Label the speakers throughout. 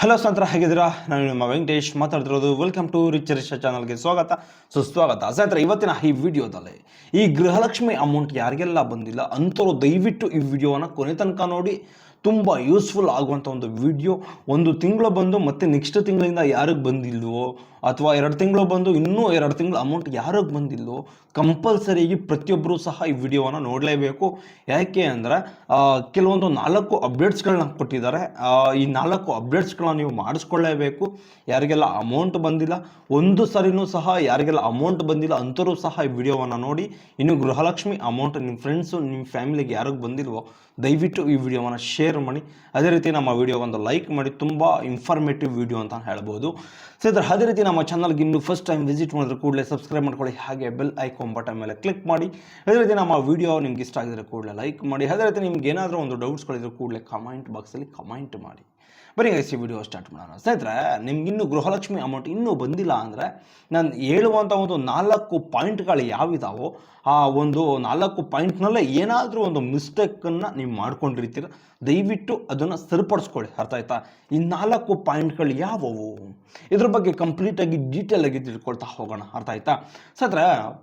Speaker 1: Hello ಸಂತರ ಹೇಗಿದ್ದೀರಾ? ನಾನು ನಿಮ್ಮ ವೆಂಕಟೇಶ್ ಮಾತಾಡ್ತಿರೋದು. ವೆಲ್ಕಮ್ ಟು ರಿಚ್ ರಿಚ್ ಚಾನಲ್ಗೆ ಸ್ವಾಗತ. ಸುಸ್ವಾಗತ ಸ್ನೇಹಿತರೆ, ಇವತ್ತಿನ ಈ ವಿಡಿಯೋದಲ್ಲಿ ಈ ಗೃಹಲಕ್ಷ್ಮಿ ಅಮೌಂಟ್ ಯಾರಿಗೆಲ್ಲ ಬಂದಿಲ್ಲ ಅಂಥವ್ರು ದಯವಿಟ್ಟು ಈ ವಿಡಿಯೋನ ಕೊನೆ ತನಕ ನೋಡಿ. ತುಂಬ ಯೂಸ್ಫುಲ್ ಆಗುವಂಥ ಒಂದು ವಿಡಿಯೋ. ಒಂದು ತಿಂಗಳು ಬಂದು ಮತ್ತೆ ನೆಕ್ಸ್ಟ್ ತಿಂಗಳಿಂದ ಯಾರಿಗೆ ಬಂದಿಲ್ವೋ, ಅಥವಾ ಎರಡು ತಿಂಗಳು ಬಂದು ಇನ್ನೂ ಎರಡು ತಿಂಗಳು ಅಮೌಂಟ್ ಯಾರಿಗೆ ಬಂದಿಲ್ವೋ ಕಂಪಲ್ಸರಿಯಾಗಿ ಪ್ರತಿಯೊಬ್ಬರು ಸಹ ಈ ವಿಡಿಯೋವನ್ನು ನೋಡಲೇಬೇಕು. ಯಾಕೆ ಅಂದರೆ ಕೆಲವೊಂದು ನಾಲ್ಕು ಅಪ್ಡೇಟ್ಸ್ಗಳನ್ನ ಕೊಟ್ಟಿದ್ದಾರೆ. ಈ ನಾಲ್ಕು ಅಪ್ಡೇಟ್ಸ್ಗಳನ್ನ ನೀವು ಮಾಡಿಸ್ಕೊಳ್ಳೇಬೇಕು. ಯಾರಿಗೆಲ್ಲ ಅಮೌಂಟ್ ಬಂದಿಲ್ಲ, ಒಂದು ಸರಿನೂ ಸಹ ಯಾರಿಗೆಲ್ಲ ಅಮೌಂಟ್ ಬಂದಿಲ್ಲ ಅಂತರೂ ಸಹ ಈ ವಿಡಿಯೋವನ್ನು ನೋಡಿ. ಇನ್ನು ಗೃಹಲಕ್ಷ್ಮಿ ಅಮೌಂಟ್ ನಿಮ್ಮ ಫ್ರೆಂಡ್ಸು ನಿಮ್ಮ ಫ್ಯಾಮಿಲಿಗೆ ಯಾರಿಗೆ ಬಂದಿಲ್ವೋ, ದಯವಿಟ್ಟು ಈ ವಿಡಿಯೋವನ್ನು ಶೇರ್ ಮಾಡಿ. ಅದೇ ರೀತಿ ನಮ್ಮ ವಿಡಿಯೋಗೊಂದು ಲೈಕ್ ಮಾಡಿ. ತುಂಬ ಇನ್ಫಾರ್ಮೇಟಿವ್ ವಿಡಿಯೋ ಅಂತ ಹೇಳ್ಬೋದು. ಸ್ನೇಹಿತರೆ ಅದೇ ರೀತಿ ನಮ್ಮ ಚಾನಲ್ಗೆ ಇನ್ನು ಫಸ್ಟ್ ಟೈಮ್ ವಿಸಿಟ್ ಮಾಡಿದ್ರೆ ಕೂಡಲೇ ಸಬ್ಸ್ಕ್ರೈಬ್ ಮಾಡ್ಕೊಳ್ಳಿ. ಹಾಗೆ ಬೆಲ್ ಐಕಾನ್ ಬಟನ್ ಮೇಲೆ ಕ್ಲಿಕ್ ಮಾಡಿ. ಅದೇ ರೀತಿ ನಮ್ಮ ವಿಡಿಯೋ ನಿಮ್ಗೆ ಇಷ್ಟ ಆಗಿದ್ರೆ ಕೂಡಲೇ ಲೈಕ್ ಮಾಡಿ. ಅದೇ ರೀತಿ ನಿಮ್ಗೆ ಏನಾದರೂ ಒಂದು ಡೌಟ್ಸ್ಗಳಿದ್ರೆ ಕೂಡಲೇ ಕಮೆಂಟ್ ಬಾಕ್ಸಲ್ಲಿ ಕಮೆಂಟ್ ಮಾಡಿ. ಬರೀ ಈ ವಿಡಿಯೋ ಸ್ಟಾರ್ಟ್ ಮಾಡೋಣ. ಸ್ನೇಹಿತರೆ, ನಿಮ್ಗೆ ಇನ್ನೂ ಗೃಹಲಕ್ಷ್ಮಿ ಅಮೌಂಟ್ ಇನ್ನೂ ಬಂದಿಲ್ಲ ಅಂದರೆ ನಾನು ಹೇಳುವಂಥ ಒಂದು ನಾಲ್ಕು ಪಾಯಿಂಟ್ಗಳು ಯಾವಿದಾವೋ ಆ ಒಂದು ನಾಲ್ಕು ಪಾಯಿಂಟ್ನಲ್ಲೇ ಏನಾದರೂ ಒಂದು ಮಿಸ್ಟೇಕನ್ನು ನೀವು ಮಾಡ್ಕೊಂಡಿರ್ತೀರ. ದಯವಿಟ್ಟು ಅದನ್ನು ಸರಿಪಡಿಸ್ಕೊಳ್ಳಿ. ಅರ್ಥ ಆಯ್ತಾ? ಈ ನಾಲ್ಕು ಪಾಯಿಂಟ್ಗಳು ಯಾವುವು? ಇದ್ರ ಬಗ್ಗೆ ಕಂಪ್ಲೀಟಾಗಿ ಆಗಿ ತಿಳ್ಕೊಳ್ತಾ ಹೋಗೋಣ. ಅರ್ಥ ಆಯ್ತಾ? ಸತ್ರ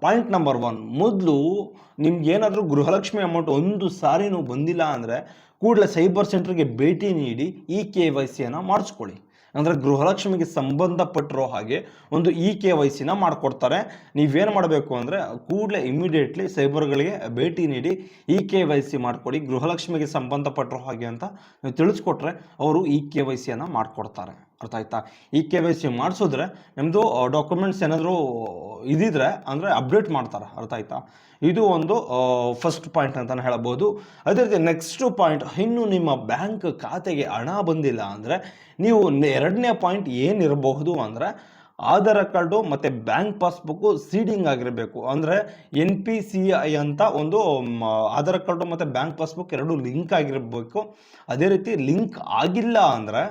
Speaker 1: ಪಾಯಿಂಟ್ ನಂಬರ್ ಒನ್ ಮೊದಲು ನಿಮ್ಗೆ ಏನಾದರೂ ಗೃಹಲಕ್ಷ್ಮಿ ಅಮೌಂಟ್ ಒಂದು ಸಾರಿನೂ ಬಂದಿಲ್ಲ ಅಂದರೆ ಕೂಡಲೇ ಸೈಬರ್ ಸೆಂಟರ್ಗೆ ಭೇಟಿ ನೀಡಿ ಇ ಕೆ ವೈ ಸಿಯನ್ನು ಮಾಡಿಸ್ಕೊಳ್ಳಿ. ಅಂದರೆ ಗೃಹಲಕ್ಷ್ಮಿಗೆ ಸಂಬಂಧಪಟ್ಟಿರೋ ಹಾಗೆ ಒಂದು ಇ ಕೆ ವೈ ಸಿನ ಮಾಡಿಕೊಡ್ತಾರೆ. ನೀವೇನು ಮಾಡಬೇಕು ಅಂದರೆ ಕೂಡಲೇ ಇಮಿಡಿಯೇಟ್ಲಿ ಸೈಬರ್ಗಳಿಗೆ ಭೇಟಿ ನೀಡಿ ಇ ಕೆ ವೈ ಸಿ ಮಾಡಿಕೊಡಿ, ಗೃಹಲಕ್ಷ್ಮಿಗೆ ಸಂಬಂಧಪಟ್ಟಿರೋ ಹಾಗೆ ಅಂತ ನೀವು ತಿಳಿಸ್ಕೊಟ್ರೆ ಅವರು ಇ ಕೆ ವೈ ಸಿಯನ್ನು ಮಾಡಿಕೊಡ್ತಾರೆ. ಅರ್ಥ ಆಯ್ತಾ ಇ ಕೆ ವೈ ಸಿ ಮಾಡಿಸಿದ್ರೆ ನಿಮ್ಮದು ಡಾಕ್ಯುಮೆಂಟ್ಸ್ ಏನಾದರೂ ಇದಿದ್ರೆ ಅಂದರೆ ಅಪ್ಡೇಟ್ ಮಾಡ್ತಾರೆ, ಅರ್ಥ ಆಯ್ತಾ? ಇದು ಒಂದು ಫಸ್ಟ್ ಪಾಯಿಂಟ್ ಅಂತಲೇ ಹೇಳ್ಬೋದು ಅದೇ ರೀತಿ ನೆಕ್ಸ್ಟ್ ಪಾಯಿಂಟ್ ಇನ್ನು ನಿಮ್ಮ ಬ್ಯಾಂಕ್ ಖಾತೆಗೆ ಹಣ ಬಂದಿಲ್ಲ ಅಂದರೆ ನೀವು ಎರಡನೇ ಪಾಯಿಂಟ್ ಏನಿರಬಹುದು ಅಂದರೆ ಆಧಾರ್ ಕಾರ್ಡು ಮತ್ತು ಬ್ಯಾಂಕ್ ಪಾಸ್ಬುಕ್ಕು ಸೀಡಿಂಗ್ ಆಗಿರಬೇಕು. ಅಂದರೆ ಎನ್ ಪಿ ಸಿ ಐ ಅಂತ ಒಂದು ಆಧಾರ್ ಕಾರ್ಡು ಮತ್ತು ಬ್ಯಾಂಕ್ ಪಾಸ್ಬುಕ್ ಎರಡು ಲಿಂಕ್ ಆಗಿರಬೇಕು. ಅದೇ ರೀತಿ ಲಿಂಕ್ ಆಗಿಲ್ಲ ಅಂದರೆ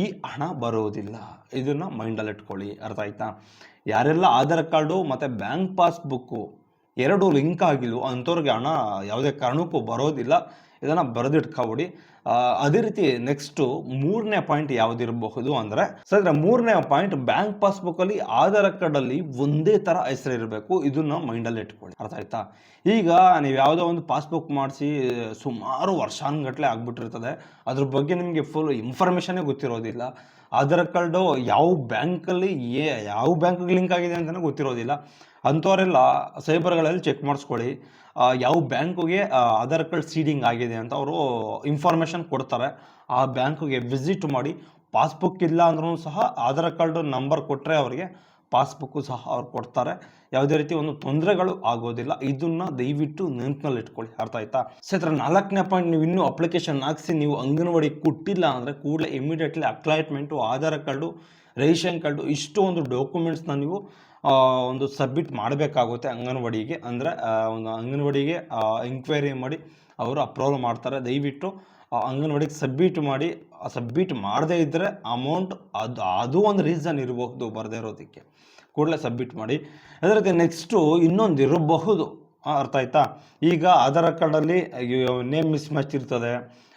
Speaker 1: ಈ ಹಣ ಬರೋದಿಲ್ಲ. ಇದನ್ನು ಮೈಂಡಲ್ಲಿ ಇಟ್ಕೊಳ್ಳಿ. ಅರ್ಥ ಆಯ್ತಾ? ಯಾರೆಲ್ಲ ಆಧಾರ್ ಕಾರ್ಡು ಮತ್ತು ಬ್ಯಾಂಕ್ ಪಾಸ್ಬುಕ್ಕು ಎರಡು ಲಿಂಕ್ ಆಗಿಲ್ವೋ ಅಂಥವ್ರಿಗೆ ಹಣ ಯಾವುದೇ ಕಾರಣಕ್ಕೂ ಬರೋದಿಲ್ಲ. ಇದನ್ನು ಬರೆದಿಟ್ಕೊಬಿಡಿ. ಅದೇ ರೀತಿ ನೆಕ್ಸ್ಟು ಮೂರನೇ ಪಾಯಿಂಟ್ ಯಾವುದಿರಬಹುದು ಅಂದರೆ, ಸರ್ ಮೂರನೇ ಪಾಯಿಂಟ್ ಬ್ಯಾಂಕ್ ಪಾಸ್ಬುಕ್ಕಲ್ಲಿ ಆಧಾರ್ ಕಾರ್ಡಲ್ಲಿ ಒಂದೇ ಥರ ಹೆಸರು ಇರಬೇಕು. ಇದನ್ನ ಮೈಂಡಲ್ಲಿ ಇಟ್ಕೊಳ್ಳಿ. ಅರ್ಥ ಆಯ್ತಾ? ಈಗ ನೀವು ಯಾವುದೋ ಒಂದು ಪಾಸ್ಬುಕ್ ಮಾಡಿಸಿ, ಸುಮಾರು ವರ್ಷಾನುಗಟ್ಟಲೆ ಆಗ್ಬಿಟ್ಟಿರ್ತದೆ. ಅದ್ರ ಬಗ್ಗೆ ನಿಮಗೆ ಫುಲ್ ಇನ್ಫಾರ್ಮೇಷನ್ನೇ ಗೊತ್ತಿರೋದಿಲ್ಲ. ಆಧಾರ್ ಕಾರ್ಡು ಯಾವ ಬ್ಯಾಂಕಲ್ಲಿ ಯಾವ ಬ್ಯಾಂಕ್ಗೆ ಲಿಂಕ್ ಆಗಿದೆ ಅಂತಲೇ ಗೊತ್ತಿರೋದಿಲ್ಲ. ಅಂಥವರೆಲ್ಲ ಸೈಬರ್ಗಳಲ್ಲಿ ಚೆಕ್ ಮಾಡಿಸ್ಕೊಳ್ಳಿ. ಯಾವ ಬ್ಯಾಂಕಿಗೆ ಆಧಾರ್ ಕಾರ್ಡ್ ಸೀಡಿಂಗ್ ಆಗಿದೆ ಅಂತ ಅವರು ಇನ್ಫಾರ್ಮೇಷನ್ ಕೊಡ್ತಾರೆ. ಆ ಬ್ಯಾಂಕಿಗೆ ವಿಸಿಟ್ ಮಾಡಿ, ಪಾಸ್ಬುಕ್ ಇಲ್ಲ ಅಂದ್ರೂ ಸಹ ಆಧಾರ್ ಕಾರ್ಡ್ ನಂಬರ್ ಕೊಟ್ಟರೆ ಅವರಿಗೆ ಪಾಸ್ಬುಕ್ಕು ಸಹ ಅವ್ರು ಕೊಡ್ತಾರೆ. ಯಾವುದೇ ರೀತಿ ಒಂದು ತೊಂದರೆಗಳು ಆಗೋದಿಲ್ಲ. ಇದನ್ನ ದಯವಿಟ್ಟು ನೆನಪಿನಲ್ಲಿ ಇಟ್ಕೊಳ್ಳಿ. ಅರ್ಥ ಆಯ್ತಾ? ಸತ್ರ ನಾಲ್ಕನೇ ಪಾಯಿಂಟ್ ನೀವು ಇನ್ನೂ ಅಪ್ಲಿಕೇಶನ್ ಹಾಕಿಸಿ, ನೀವು ಅಂಗನವಾಡಿ ಕೊಟ್ಟಿಲ್ಲ ಅಂದರೆ ಕೂಡಲೇ ಇಮಿಡಿಯೇಟ್ಲಿ ಅಕ್ಲೈಟ್ಮೆಂಟು ಆಧಾರ್ ಕಾರ್ಡು ರೇಷನ್ ಕಾರ್ಡು ಇಷ್ಟು ಒಂದು ಡಾಕ್ಯುಮೆಂಟ್ಸ್ನ ನೀವು ಒಂದು ಸಬ್ಮಿಟ್ ಮಾಡಬೇಕಾಗುತ್ತೆ ಅಂಗನವಾಡಿಗೆ. ಅಂದರೆ ಒಂದು ಅಂಗನವಾಡಿಗೆ ಎಂಕ್ವೈರಿ ಮಾಡಿ ಅವರು ಅಪ್ರೂವಲ್ ಮಾಡ್ತಾರೆ. ದಯವಿಟ್ಟು ಅಂಗನವಾಡಿಗೆ ಸಬ್ಮಿಟ್ ಮಾಡಿ ಸಬ್ಮಿಟ್ ಮಾಡದೇ ಇದ್ದರೆ ಅಮೌಂಟ್ ಅದು ಅದು ಒಂದು ರೀಸನ್ ಇರಬಹುದು ಬರದೇ ಇರೋದಕ್ಕೆ. ಕೂಡಲೇ ಸಬ್ಮಿಟ್ ಮಾಡಿ. ಅದೇ ರೀತಿ ನೆಕ್ಸ್ಟು ಇನ್ನೊಂದು ಇರಬಹುದು. ಅರ್ಥ ಆಯ್ತಾ? ಈಗ ಆಧಾರ್ ಕಾರ್ಡಲ್ಲಿ ನೇಮ್ ಮಿಸ್ ಮ್ಯಾಚ್ ಇರ್ತದೆ.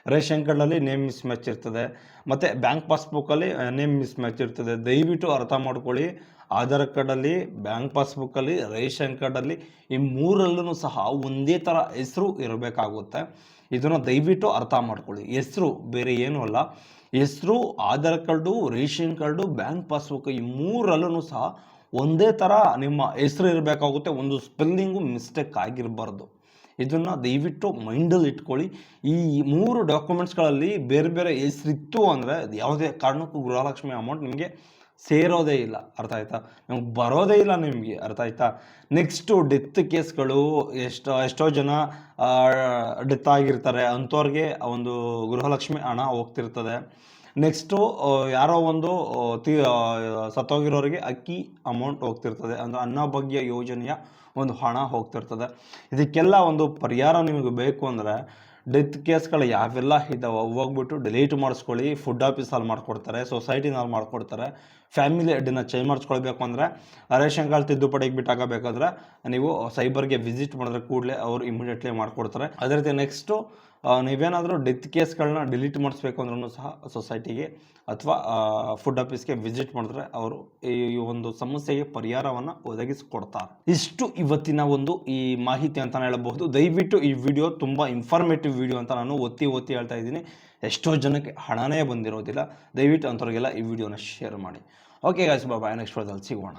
Speaker 1: ರೇಷನ್ ಕಾರ್ಡಲ್ಲಿ ನೇಮ್ ಮಿಸ್ ಮ್ಯಾಚ್ ಇರ್ತದೆ. ಮತ್ತು ಬ್ಯಾಂಕ್ ಪಾಸ್ಬುಕ್ಕಲ್ಲಿ ನೇಮ್ ಮಿಸ್ ಮ್ಯಾಚ್ ಇರ್ತದೆ. ದಯವಿಟ್ಟು ಅರ್ಥ ಮಾಡ್ಕೊಳ್ಳಿ. ಆಧಾರ್ ಕಾರ್ಡಲ್ಲಿ, ಬ್ಯಾಂಕ್ ಪಾಸ್ಬುಕ್ಕಲ್ಲಿ, ರೇಷನ್ ಕಾರ್ಡಲ್ಲಿ ಈ ಮೂರಲ್ಲೂ ಸಹ ಒಂದೇ ಥರ ಹೆಸರು ಇರಬೇಕಾಗುತ್ತೆ. ಇದನ್ನು ದಯವಿಟ್ಟು ಅರ್ಥ ಮಾಡ್ಕೊಳ್ಳಿ. ಹೆಸರು ಬೇರೆ ಏನೂ ಅಲ್ಲ. ಹೆಸರು, Aadhaar card, ration card, bank passbook ಈ ಮೂರಲ್ಲೂ ಸಹ ಒಂದೇ ಥರ ನಿಮ್ಮ ಹೆಸರು ಇರಬೇಕಾಗುತ್ತೆ, ಒಂದು ಸ್ಪೆಲ್ಲಿಂಗು ಮಿಸ್ಟೇಕ್ ಆಗಿರಬಾರ್ದು. ಇದನ್ನು ದಯವಿಟ್ಟು ಮೈಂಡಲ್ಲಿ ಇಟ್ಕೊಳ್ಳಿ. ಈ ಮೂರು ಡಾಕ್ಯುಮೆಂಟ್ಸ್ಗಳಲ್ಲಿ ಬೇರೆ ಬೇರೆ ಹೆಸರಿತ್ತು ಅಂದರೆ ಯಾವುದೇ ಕಾರಣಕ್ಕೂ ಗೃಹಲಕ್ಷ್ಮಿ ಅಮೌಂಟ್ ನಿಮಗೆ ಸೇರೋದೇ ಇಲ್ಲ. ಅರ್ಥ ಆಯ್ತಾ? ನಮ್ಗೆ ಬರೋದೇ ಇಲ್ಲ ನಿಮಗೆ, ಅರ್ಥ ಆಯ್ತಾ? ನೆಕ್ಸ್ಟು ಡೆತ್ ಕೇಸ್ಗಳು ಎಷ್ಟೋ ಎಷ್ಟೋ ಜನ ಡೆತ್ ಆಗಿರ್ತಾರೆ. ಅಂಥವ್ರಿಗೆ ಒಂದು ಗೃಹಲಕ್ಷ್ಮಿ ಹಣ ಹೋಗ್ತಿರ್ತದೆ. ನೆಕ್ಸ್ಟು ಯಾರೋ ಒಂದು ತೀ ಸತ್ತೋಗಿರೋರಿಗೆ ಅಕ್ಕಿ ಅಮೌಂಟ್ ಹೋಗ್ತಿರ್ತದೆ. ಅಂದರೆ ಅನ್ನಭಾಗ್ಯ ಯೋಜನೆಯ ಒಂದು ಹಣ ಹೋಗ್ತಿರ್ತದೆ. ಇದಕ್ಕೆಲ್ಲ ಒಂದು ಪರಿಹಾರ ನಿಮಗೆ ಬೇಕು ಅಂದರೆ ಡೆತ್ ಕೇಸ್ಗಳು ಯಾವೆಲ್ಲ ಇದ್ದಾವೆ ಹೋಗ್ಬಿಟ್ಟು ಡಿಲೀಟ್ ಮಾಡಿಸ್ಕೊಳ್ಳಿ. ಫುಡ್ ಆಫೀಸಲ್ಲಿ ಮಾಡಿಕೊಡ್ತಾರೆ ಸೊಸೈಟಿನಲ್ಲಿ ಮಾಡಿಕೊಡ್ತಾರೆ. ಫ್ಯಾಮಿಲಿ ಹೆಡ್ಡನ್ನ ಚೇಂಜ್ ಮಾಡಿಸ್ಕೊಳ್ಬೇಕು ಅಂದರೆ ರೇಷನ್ ಕಾರ್ಡ್ ತಿದ್ದುಪಡಿಗೆ ಬಿಟ್ಟಾಗಬೇಕಾದ್ರೆ ನೀವು ಸೈಬರ್ಗೆ ವಿಸಿಟ್ ಮಾಡಿದ್ರೆ ಕೂಡಲೇ ಅವರು ಇಮಿಡಿಯೇಟ್ಲಿ ಮಾಡಿಕೊಡ್ತಾರೆ. ಅದೇ ರೀತಿ ನೆಕ್ಸ್ಟು ನೀವೇನಾದರೂ ಡೆತ್ ಕೇಸ್ಗಳನ್ನ ಡಿಲೀಟ್ ಮಾಡಿಸ್ಬೇಕು ಅಂದ್ರೂ ಸಹ ಸೊಸೈಟಿಗೆ ಅಥವಾ ಫುಡ್ ಆಫೀಸ್ಗೆ ವಿಸಿಟ್ ಮಾಡಿದ್ರೆ ಅವರು ಈ ಒಂದು ಸಮಸ್ಯೆಗೆ ಪರಿಹಾರವನ್ನು ಒದಗಿಸಿಕೊಡ್ತಾರೆ. ಇಷ್ಟು ಇವತ್ತಿನ ಒಂದು ಈ ಮಾಹಿತಿ ಅಂತಲೇ ಹೇಳಬಹುದು. ದಯವಿಟ್ಟು ಈ ವಿಡಿಯೋ ತುಂಬ ಇನ್ಫಾರ್ಮೇಟಿವ್ ವಿಡಿಯೋ ಅಂತ ನಾನು ಒತ್ತಿ ಒತ್ತಿ ಹೇಳ್ತಾ ಇದ್ದೀನಿ. ಎಷ್ಟೋ ಜನಕ್ಕೆ ಹಣನೇ ಬಂದಿರೋದಿಲ್ಲ. ದಯವಿಟ್ಟು ಅಂಥವ್ರಿಗೆಲ್ಲ ಈ ವಿಡಿಯೋನ ಶೇರ್ ಮಾಡಿ. ಓಕೆ ಗಾಯ್ಸ್ ಬಾಬಾ ನೆಕ್ಸ್ಟ್ ಸಿಗೋಣ.